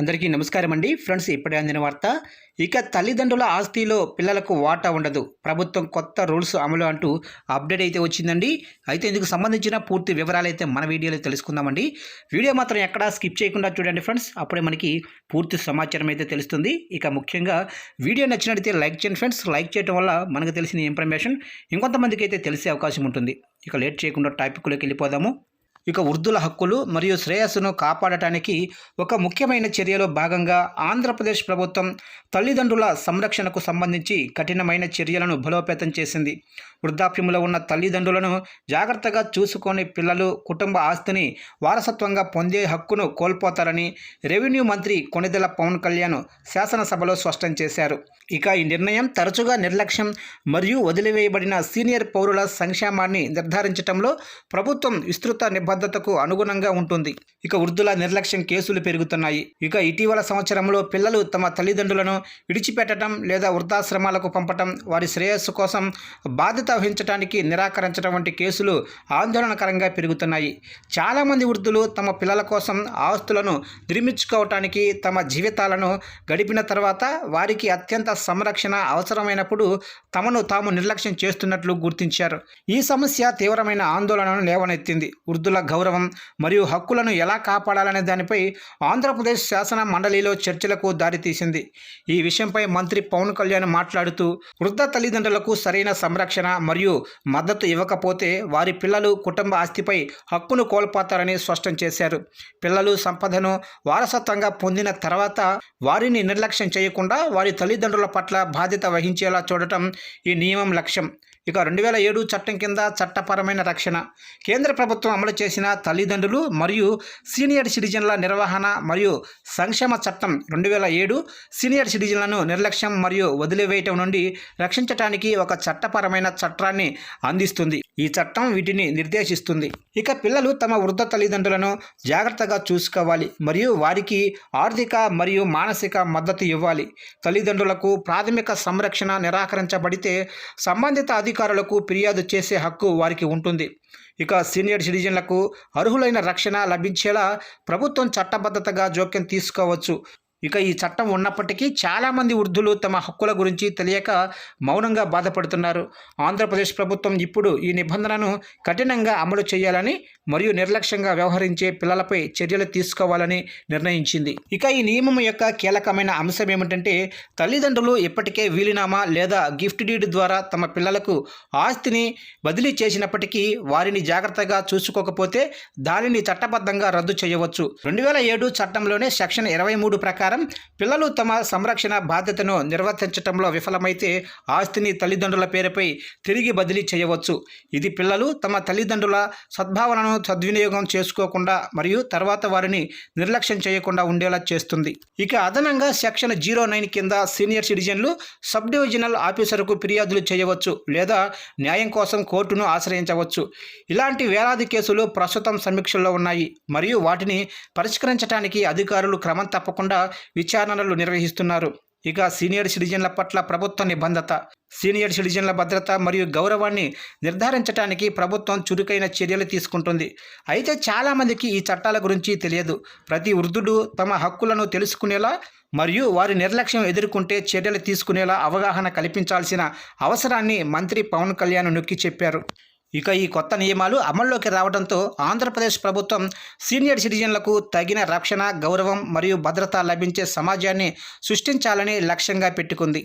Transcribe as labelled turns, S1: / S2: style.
S1: అందరికీ నమస్కారం అండి ఫ్రెండ్స్ ఇప్పుడే అందిన వార్త ఇక తల్లిదండ్రుల ఆస్తిలో పిల్లలకు వాటా ఉండదు. ప్రభుత్వం కొత్త రూల్స్ అమలు అంటూ అప్డేట్ అయితే వచ్చిందండి. అయితే ఇందుకు సంబంధించిన పూర్తి వివరాలు అయితే మన వీడియోలో తెలుసుకుందామండి. వీడియో మాత్రం ఎక్కడా స్కిప్ చేయకుండా చూడండి ఫ్రెండ్స్. అప్పుడే మనకి పూర్తి సమాచారం అయితే తెలుస్తుంది. ఇక ముఖ్యంగా వీడియో నచ్చినట్లయితే లైక్ చేయండి ఫ్రెండ్స్. లైక్ చేయడం వల్ల మనకు తెలిసిన ఇన్ఫర్మేషన్ ఇంకొంతమందికి అయితే తెలిసే అవకాశం ఉంటుంది. ఇక లేట్ చేయకుండా టాపిక్లోకి వెళ్ళిపోదాము. ఇక వృద్ధుల హక్కులు మరియు శ్రేయస్సును కాపాడటానికి ఒక ముఖ్యమైన చర్యలో భాగంగా ఆంధ్రప్రదేశ్ ప్రభుత్వం తల్లిదండ్రుల సంరక్షణకు సంబంధించి కఠినమైన చర్యలను బలోపేతం చేసింది. వృద్ధాప్యంలో ఉన్న తల్లిదండ్రులను జాగ్రత్తగా చూసుకొని పిల్లలు కుటుంబ ఆస్తిని వారసత్వంగా పొందే హక్కును కోల్పోతారని రెవెన్యూ మంత్రి కొనిదెల పవన్ కళ్యాణ్ శాసనసభలో స్పష్టం చేశారు. ఇక ఈ నిర్ణయం తరచుగా నిర్లక్ష్యం మరియు వదిలివేయబడిన సీనియర్ పౌరుల సంక్షేమాన్ని నిర్ధారించడంలో ప్రభుత్వం విస్తృత నిబద్ధతకు అనుగుణంగా ఉంటుంది. ఇక వృద్ధుల నిర్లక్ష్యం కేసులు పెరుగుతున్నాయి. ఇక ఇటీవల సంవత్సరంలో పిల్లలు తమ తల్లిదండ్రులను విడిచిపెట్టడం లేదా వృద్ధాశ్రమాలకు పంపటం వారి శ్రేయస్సు కోసం బాధ్యత వహించడానికి నిరాకరించడం వంటి కేసులు ఆందోళనకరంగా పెరుగుతున్నాయి. చాలామంది వృద్ధులు తమ పిల్లల కోసం ఆస్తులను నిర్మించుకోవటానికి తమ జీవితాలను గడిపిన తర్వాత వారికి అత్యంత సంరక్షణ అవసరమైనప్పుడు తమను తాము నిర్లక్ష్యం చేస్తున్నట్లు గుర్తించారు. ఈ సమస్య తీవ్రమైన ఆందోళనను లేవనెత్తింది. వృద్ధుల గౌరవం మరియు హక్కులను ఎలా కాపాడాలనే దానిపై ఆంధ్రప్రదేశ్ శాసన మండలిలో చర్చలకు దారితీసింది. ఈ విషయంపై మంత్రి పవన్ కళ్యాణ్ మాట్లాడుతూ వృద్ధ తల్లిదండ్రులకు సరైన సంరక్షణ మరియు మద్దతు ఇవ్వకపోతే వారి పిల్లలు కుటుంబ ఆస్తిపై హక్కును కోల్పోతారని స్పష్టం చేశారు. పిల్లలు సంపదను వారసత్వంగా పొందిన తర్వాత వారిని నిర్లక్ష్యం చేయకుండా వారి తల్లిదండ్రుల పట్ల బాధ్యత వహించేలా చూడటం ఈ నియమం లక్ష్యం. ఇక రెండు వేల ఏడు చట్టం కింద చట్టపరమైన రక్షణ. కేంద్ర ప్రభుత్వం అమలు చేసిన తల్లిదండ్రులు మరియు సీనియర్ సిటిజన్ల నిర్వహణ మరియు సంక్షేమ చట్టం రెండు వేల ఏడు సీనియర్ సిటిజన్లను నిర్లక్ష్యం మరియు వదిలివేయటం నుండి రక్షించటానికి ఒక చట్టపరమైన చట్టాన్ని అందిస్తుంది. ఈ చట్టం వీటిని నిర్దేశిస్తుంది. ఇక పిల్లలు తమ వృద్ధ తల్లిదండ్రులను జాగ్రత్తగా చూసుకోవాలి మరియు వారికి ఆర్థిక మరియు మానసిక మద్దతు ఇవ్వాలి. తల్లిదండ్రులకు ప్రాథమిక సంరక్షణ నిరాకరించబడితే సంబంధిత అధికారులకు ఫిర్యాదు చేసే హక్కు వారికి ఉంటుంది. ఇక సీనియర్ సిటిజన్లకు అర్హులైన రక్షణ లభించేలా ప్రభుత్వం చట్టబద్ధతగా జోక్యం తీసుకోవచ్చు. ఇక ఈ చట్టం ఉన్నప్పటికీ చాలామంది వృద్ధులు తమ హక్కుల గురించి తెలియక మౌనంగా బాధపడుతున్నారు. ఆంధ్రప్రదేశ్ ప్రభుత్వం ఇప్పుడు ఈ నిబంధనను కఠినంగా అమలు చేయాలని మరియు నిర్లక్ష్యంగా వ్యవహరించే పిల్లలపై చర్యలు తీసుకోవాలని నిర్ణయించింది. ఇక ఈ నియమం యొక్క కీలకమైన అంశం ఏమిటంటే తల్లిదండ్రులు ఇప్పటికే వీలునామా లేదా గిఫ్ట్ డీడ్ ద్వారా తమ పిల్లలకు ఆస్తిని బదిలీ చేసినప్పటికీ వారిని జాగ్రత్తగా చూసుకోకపోతే దానిని చట్టబద్ధంగా రద్దు చేయవచ్చు. రెండు వేల ఏడు చట్టంలోనే సెక్షన్ ఇరవై మూడు ప్రకారం ప్రకారం పిల్లలు తమ సంరక్షణ బాధ్యతను నిర్వర్తించడంలో విఫలమైతే ఆస్తిని తల్లిదండ్రుల పేరుపై తిరిగి బదిలీ చేయవచ్చు. ఇది పిల్లలు తమ తల్లిదండ్రుల సద్భావనను సద్వినియోగం చేసుకోకుండా మరియు తర్వాత వారిని నిర్లక్ష్యం చేయకుండా ఉండేలా చేస్తుంది. ఇక అదనంగా సెక్షన్ జీరో నైన్ కింద సీనియర్ సిటిజన్లు సబ్ డివిజనల్ ఆఫీసర్కు ఫిర్యాదులు చేయవచ్చు లేదా న్యాయం కోసం కోర్టును ఆశ్రయించవచ్చు. ఇలాంటి వేలాది కేసులు ప్రస్తుతం సమీక్షల్లో ఉన్నాయి. మరియు వాటిని పరిష్కరించడానికి అధికారులు క్రమం తప్పకుండా విచారణలు నిర్వహిస్తున్నారు. ఇక సీనియర్ సిటిజన్ల పట్ల ప్రభుత్వ నిబంధత సీనియర్ సిటిజన్ల భద్రత మరియు గౌరవాన్ని నిర్ధారించడానికి ప్రభుత్వం చురుకైన చర్యలు తీసుకుంటుంది. అయితే చాలామందికి ఈ చట్టాల గురించి తెలియదు. ప్రతి వృద్ధుడు తమ హక్కులను తెలుసుకునేలా మరియు వారి నిర్లక్ష్యం ఎదుర్కొంటే చర్యలు తీసుకునేలా అవగాహన కల్పించాల్సిన అవసరాన్ని మంత్రి పవన్ కళ్యాణ్ నొక్కి చెప్పారు. ఇక ఈ కొత్త నియమాలు అమల్లోకి రావడంతో ఆంధ్రప్రదేశ్ ప్రభుత్వం సీనియర్ సిటిజన్లకు తగిన రక్షణ గౌరవం మరియు భద్రత లభించే సమాజాన్ని సృష్టించాలని లక్ష్యంగా పెట్టుకుంది.